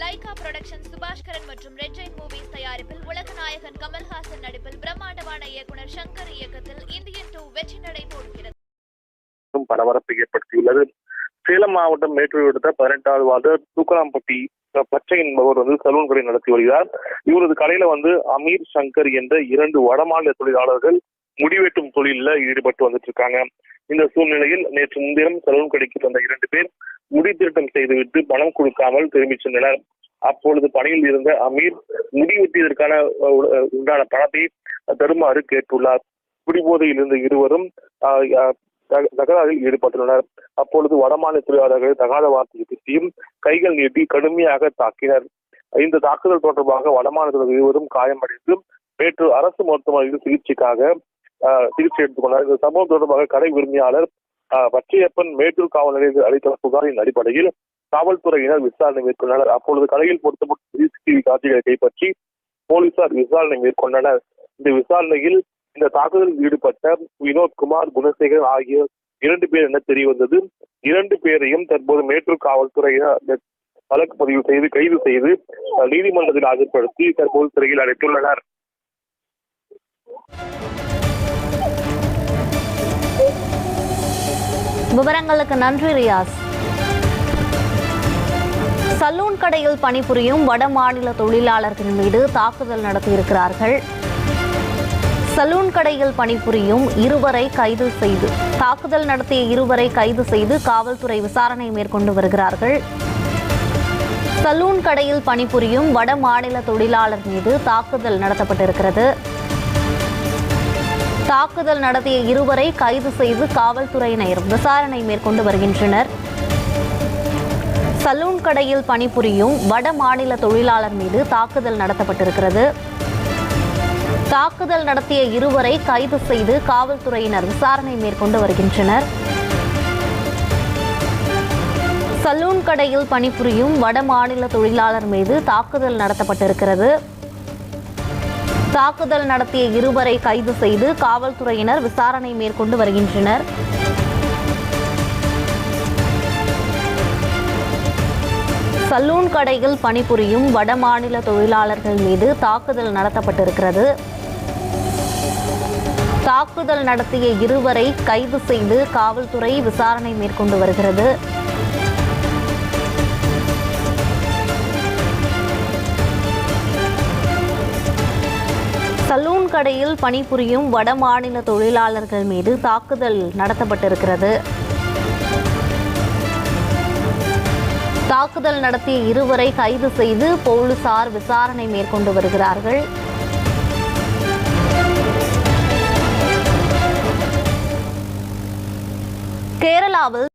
Lyca production Subaskaran மற்றும் red Jain movies தயாரிப்பில் உலகநாயகன் கமல்ஹாசன் நடிப்பில் பிரம்மாண்டமான இயக்குனர் சங்கர் இயக்கத்தில் இந்தியன் டூ வெற்றி நடை போடுகிறது. பெரும் பரபரப்பை ஏற்படுத்தியுள்ளது. சேலம் மாவட்டம் மேட்டூர் அடுத்த பதினெட்டாவது வார்டு தூக்கலாம்பட்டி பச்சை என்பவர் வந்து சலூன் கடை நடத்தி வருகிறார். இவரது கடையில வந்து அமீர் சங்கர் என்ற இரண்டு வடமாநில தொழிலாளர்கள் முடிவெட்டும் தொழிலில் ஈடுபட்டு வந்துட்டு இருக்காங்க. இந்த சூழ்நிலையில் நேற்று முன்தினம் சலூன் கடைக்கு வந்த இரண்டு பேர் முடி திருட்டம் செய்துவிட்டு பணம் கொடுக்காமல் திரும்பிச் சென்றனர். அப்பொழுது பணியில் இருந்த அமீர் முடி வெட்டியதற்கான உண்டான பணத்தை தருமாறு கேட்டுள்ளார். குடிபோதையில் இருந்த இருவரும் தகராறில் ஈடுபட்டுள்ளனர். அப்பொழுது வடமாநில தொழிலாளர்கள் தகாத வார்த்தையை திட்டியும் கைகள் நீட்டி கடுமையாக தாக்கினர். இந்த தாக்குதல் தொடர்பாக வடமாநில இருவரும் காயமடைந்து நேற்று அரசு மருத்துவமனையில் சிகிச்சைக்காக சிகிச்சை சிகிச்சை எடுத்துக்கொண்டார் இந்த சம்பவம் தொடர்பாக கடை உரிமையாளர் ஆஹ், பச்சையப்பன் மேட்டூர் காவல் நிலையத்தில் அளித்த புகாரின் அடிப்படையில் காவல்துறையினர் விசாரணை மேற்கொண்டனர். அப்பொழுது கடையில் பொருத்தப்பட்ட சிசிடிவி காட்சிகளை கைப்பற்றி போலீசார் விசாரணை மேற்கொண்டனர். இந்த விசாரணையில் இந்த தாக்குதலில் ஈடுபட்ட வினோத் குமார் குணசேகர் ஆகிய இரண்டு பேர் என தெரிய வந்தது? இரண்டு பேரையும் தற்போது மேட்டூர் காவல்துறையினர் வழக்கு பதிவு செய்து கைது செய்து நீதிமன்றத்தில் ஆஜர்படுத்தி தற்போது சிறையில் அடைத்துள்ளனர். விவரங்களுக்கு நன்றி ரியாஸ். சலூன் கடையில் பணிபுரியும் வட மாநில தொழிலாளர்கள் மீது தாக்குதல் நடத்தியிருக்கிறார்கள். சலூன் கடையில் பணிபுரியும் இருவரை கைது செய்து தாக்குதல் நடத்திய இருவரை கைது செய்து காவல்துறை விசாரணை மேற்கொண்டு வருகிறார்கள். சலூன் கடையில் பணிபுரியும் வட மாநில தொழிலாளர் மீது தாக்குதல் நடத்தப்பட்டிருக்கிறது. தாக்குதல் நடத்திய இருவரை கைது செய்து காவல்துறையினர் விசாரணை மேற்கொண்டு வருகின்றனர். சலூன் கடையில் பணிபுரியும் வட மாநில தொழிலாளர் மீது தாக்குதல் நடத்தப்பட்டிருக்கிறது. தாக்குதல் நடத்திய இருவரை கைது செய்து காவல்துறையினர் விசாரணை மேற்கொண்டு வருகின்றனர். சலூன் கடையில் பணிபுரியும் வட மாநில தொழிலாளர் மீது தாக்குதல் நடத்தப்பட்டிருக்கிறது. தாக்குதல் நடத்திய இருவரை கைது செய்து காவல்துறையினர் விசாரணை மேற்கொண்டு வருகின்றனர். சலூன் கடையில் பணிபுரியும் வட மாநில தொழிலாளர்கள் மீது தாக்குதல் நடத்தப்பட்டிருக்கிறது. தாக்குதல் நடத்திய இருவரை கைது செய்து காவல்துறை விசாரணை மேற்கொண்டு வருகிறது. கடையில் பணிபுரியும் வட மாநில தொழிலாளர்கள் மீது தாக்குதல் நடத்தப்பட்டிருக்கிறது. தாக்குதல் நடத்திய இருவரை கைது செய்து போலீசார் விசாரணை மேற்கொண்டு வருகிறார்கள். கேரளாவில்